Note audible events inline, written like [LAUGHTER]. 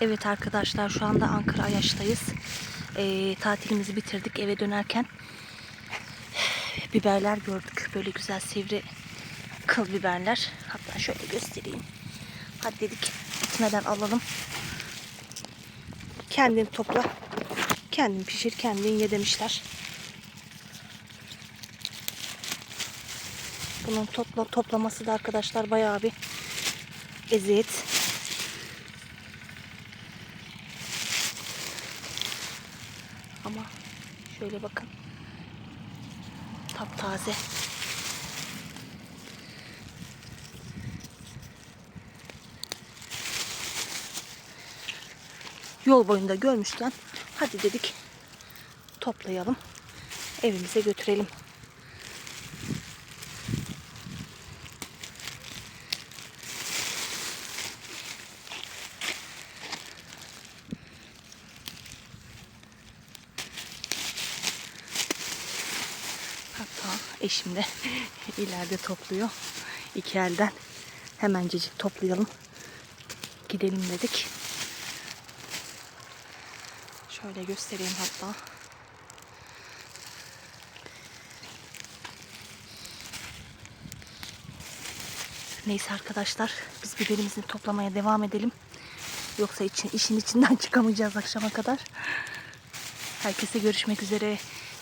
Evet arkadaşlar şu anda Ankara Ayaş'tayız. Ee, tatilimizi bitirdik eve dönerken biberler gördük. Böyle güzel sivri kıl biberler. Hatta şöyle göstereyim. Hadi dedik gitmeden alalım. Kendin topla. Kendin pişir, kendin ye demişler. Bunun topla, toplaması da arkadaşlar bayağı bir eziyet. Ama şöyle bakın. Taptaze. Yol boyunda görmüşken hadi dedik toplayalım. Evimize götürelim. Hatta eşim de [LAUGHS] ileride topluyor. İki elden. Hemencecik toplayalım. Gidelim dedik. Şöyle göstereyim hatta. Neyse arkadaşlar biz biberimizi toplamaya devam edelim. Yoksa için, işin içinden [LAUGHS] çıkamayacağız akşama kadar. Herkese görüşmek üzere.